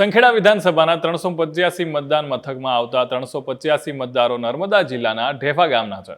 સંખેડા વિધાનસભાના ત્રણસો પચ્યાસી મતદાન મથકમાં આવતા ત્રણસો પચ્યાસી મતદારો નર્મદા જિલ્લાના ઢેફા ગામના છે.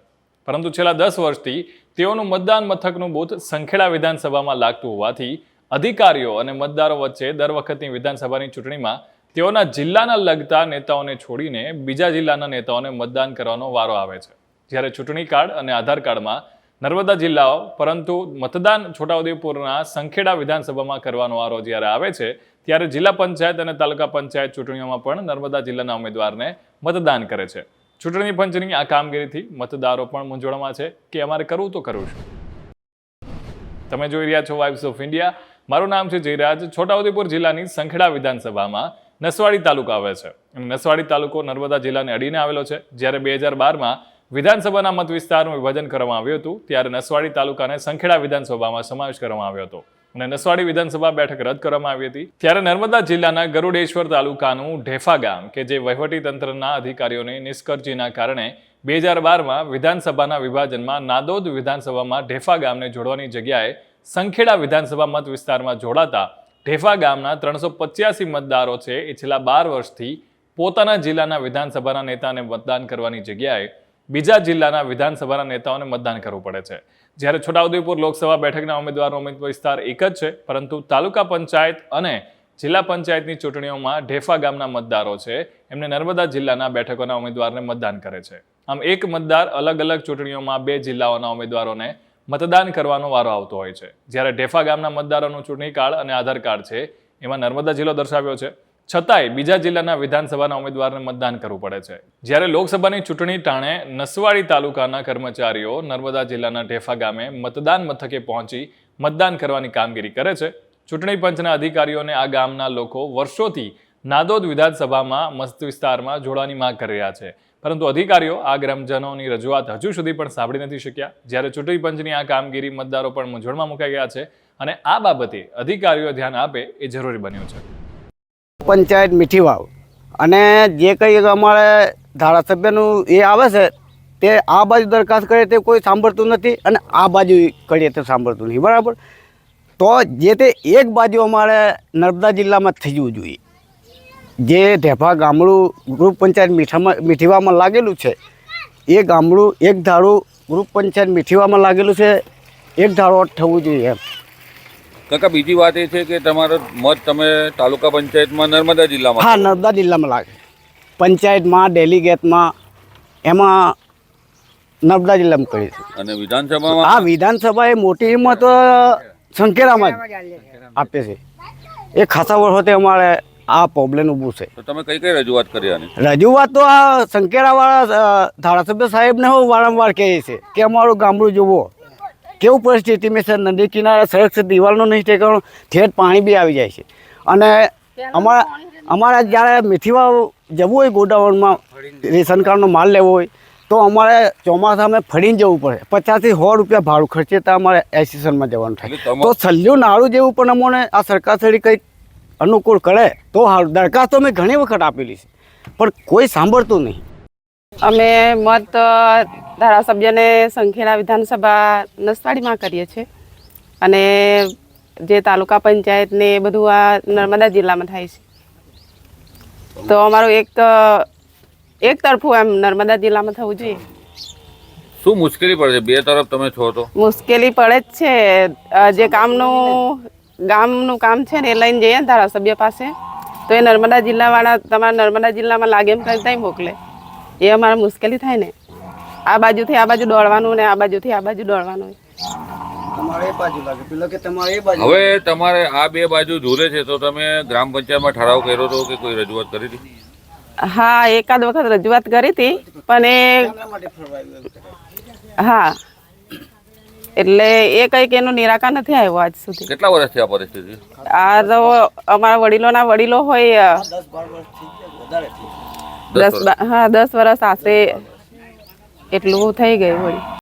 પરંતુ છેલ્લા દસ વર્ષથી તેઓનું મતદાન મથકનું બૂથ સંખેડા વિધાનસભામાં લાગતું હોવાથી અધિકારીઓ અને મતદારો વચ્ચે દર વખતની વિધાનસભાની ચૂંટણીમાં તેઓના જિલ્લાના લગતા નેતાઓને છોડીને બીજા જિલ્લાના નેતાઓને મતદાન કરવાનો વારો આવે છે. જ્યારે ચૂંટણી કાર્ડ અને આધાર કાર્ડમાં નર્મદા જિલ્લાઓ, પરંતુ મતદાન છોટાઉદેપુરના સંખેડા વિધાનસભામાં કરવાનો વારો જ્યારે આવે છે ત્યારે જિલ્લા પંચાયત અને તાલુકા પંચાયત ચૂંટણીઓમાં પણ નર્મદા જિલ્લાના ઉમેદવારને મતદાન કરે છે. ચૂંટણી પંચની આ કામગીરીથી મતદારો પણ મૂંઝવણમાં છે કે અમારે કરવું તો કરવું શું તમે જોઈ રહ્યા છો વાઇબ્સ ઓફ ઇન્ડિયા મારું નામ છે જયરાજ. છોટાઉદેપુર જિલ્લાની સંખેડા વિધાનસભામાં નસવાડી તાલુકો આવે છે. નસવાડી તાલુકો નર્મદા જિલ્લાને અડીને આવેલો છે. જ્યારે બે હજાર બારમાં વિધાનસભાના મત વિસ્તારનું વિભાજન કરવામાં આવ્યું હતું, ત્યારે નસવાડી તાલુકાને સંખેડા વિધાનસભામાં સમાવેશ કરવામાં આવ્યો હતો. અને નસવાડી વિધાનસભા બેઠક રદ કરવામાં આવી હતી. ત્યારે નર્મદા જિલ્લાના ગરુડેશ્વર તાલુકાનું ઢેફા ગામ, કે જે વહીવટી તંત્રના અધિકારીઓની નિષ્કર્જીના કારણે બે હજાર બારમાં વિધાનસભાના વિભાજનમાં નાદોદ વિધાનસભામાં ઢેફા ગામને જોડવાની જગ્યાએ સંખેડા વિધાનસભા મત વિસ્તારમાં જોડાતા ઢેફા ગામના ત્રણસો પચ્યાસી મતદારો છે એ છેલ્લા બાર વર્ષથી પોતાના જિલ્લાના વિધાનસભાના નેતાને મતદાન કરવાની જગ્યાએ બીજા જિલ્લાના વિધાનસભાના નેતાઓને મતદાન કરવું પડે છે. જ્યારે છોટાઉદેપુર લોકસભા બેઠકના ઉમેદવારનો ઉમેદવાર વિસ્તાર એક જ છે, પરંતુ તાલુકા પંચાયત અને જિલ્લા પંચાયતની ચૂંટણીઓમાં ઢેફા ગામના મતદારો છે. એમને નર્મદા જિલ્લાના બેઠકોના ઉમેદવારને મતદાન કરે છે. આમ એક મતદાર અલગ અલગ ચૂંટણીઓમાં બે જિલ્લાઓના ઉમેદવારોને મતદાન કરવાનો વારો આવતો હોય છે. જ્યારે ઢેફા ગામના મતદારોનું ચૂંટણી કાર્ડ અને આધાર કાર્ડ છે, એમાં નર્મદા જિલ્લો દર્શાવ્યો છે. છતાંય બીજા જિલ્લાના વિધાનસભાના ઉમેદવારને મતદાન કરવું પડે છે. જ્યારે લોકસભાની ચૂંટણી ટાણે નસવાડી તાલુકાના કર્મચારીઓ નર્મદા જિલ્લાના ઢેફા ગામે મતદાન મથકે પહોંચી મતદાન કરવાની કામગીરી કરે છે. ચૂંટણી પંચના અધિકારીઓને આ ગામના લોકો વર્ષોથી નાદોદ વિધાનસભામાં મસ્ત વિસ્તારમાં જોડવાની માંગ કરી રહ્યા છે. પરંતુ અધિકારીઓ આ ગ્રામજનોની રજૂઆત હજુ સુધી પણ સાંભળી નથી શક્યા. જ્યારે ચૂંટણી પંચની આ કામગીરી મતદારો પણ મૂંઝવણમાં મુકાઈ ગયા છે અને આ બાબતે અધિકારીઓ ધ્યાન આપે એ જરૂરી બન્યું છે. પંચાયત મીઠી વાવ. અને જે કંઈ અમારે ધારાસભ્યનું એ આવે છે, તે આ બાજુ દરખાસ્ત કરે તે કોઈ સાંભળતું નથી અને આ બાજુ કરીએ તો સાંભળતું નથી. બરાબર? તો જે તે એક બાજુ અમારે નર્મદા જિલ્લામાં જવું જોઈએ. જે ઢેફા ગામડું ગ્રુપ પંચાયત મીઠામાં મીઠીવામાં લાગેલું છે, એ ગામડું એક ધારું ગ્રુપ પંચાયત મીઠીવામાં લાગેલું છે, એક ધારો થવું જોઈએ એમ. કાકા બીજી વાત એ છે કે તમારો મત તમે તાલુકા પંચાયતમાં નર્મદા જિલ્લામાં હા નર્મદા જિલ્લામાં લાગે. પંચાયતમાં ડેલિગેટમાં એમાં નર્મદા જિલ્લામાં કરી છે અને વિધાનસભામાં? હા વિધાનસભા એ મોટી હિંમત સંકેરામાં જ આપે છે. એ ખાસા વર્ષોથી અમારે આ પ્રોબ્લેમ ઊભું છે. તો તમે કઈ કઈ રજૂઆત કરી આની? રજૂઆત તો આ સંકેરાવાળા ધારાસભ્ય સાહેબને હું વારંવાર કહે છે કે અમારું ગામડું જુઓ. કેવું પરિસ્થિતિમાં સર નદી કિનારે સડક છે દિવાલનું નહીં ઠેકાણું ઠેઠ પાણી બી આવી જાય છે. અને અમારા અમારા જ્યારે મીઠીવાવ જવું હોય ગોડાઉનમાં રેશન કાર્ડનો માલ લેવો હોય તો અમારે ચોમાસામાં ફરીને જવું પડે. પચાસથી સો રૂપિયા ભાડું ખર્ચે તો અમારે એસિશનમાં જવાનું થાય. તો સલ્યું નાળું જેવું પણ અમને આ સરકાર શ્રી કંઈક અનુકૂળ કરે તો સારું દરખાસ્તો મેં ઘણી વખત આપેલી છે પણ કોઈ સાંભળતું નહીં. અમે મત ધારાસભ્યને સંખેડા વિધાનસભા નસવાડીમાં કરીએ છીએ. અને જે તાલુકા પંચાયતને એ બધું આ નર્મદા જિલ્લામાં થાય છે. તો અમારું એક એક તરફું એમ નર્મદા જિલ્લામાં થવું જોઈએ. શું મુશ્કેલી પડે છે? બે તરફ તમે છો તો. મુશ્કેલી પડે જ છે. જે કામનું ગામનું કામ છે ને એ લઈને જઈએ ને ધારાસભ્ય પાસે તો એ નર્મદા જિલ્લાવાળા તમારા નર્મદા જિલ્લામાં લાગે એમ કરતા ત્યાં મોકલે. એ અમારે મુશ્કેલી થાય ને. આ બાજુથી આ બાજુ દોડવાનું ને આ બાજુથી આ બાજુ દોડવાનું. તમારે એ બાજુ લાગે પેલો કે તમારે હવે તમારે આ બે બાજુ જોડે છે તો તમે ગ્રામ પંચાયતમાં ઠરાવ કર્યો હતો કે કોઈ રજૂઆત કરી હતી? હા એકાદ વખત રજૂઆત કરી હતી પણ એ હા. એટલે એ કંઈક એનું નિરાકરણ નથી આવ્યું આજ સુધી. કેટલા વર્ષથી આ પરિસ્થિતિ? આ તો અમારા વડીલોના વડીલો હોય દસ હા દસ વર્ષ આશરે એટલું થઈ ગયું વળી.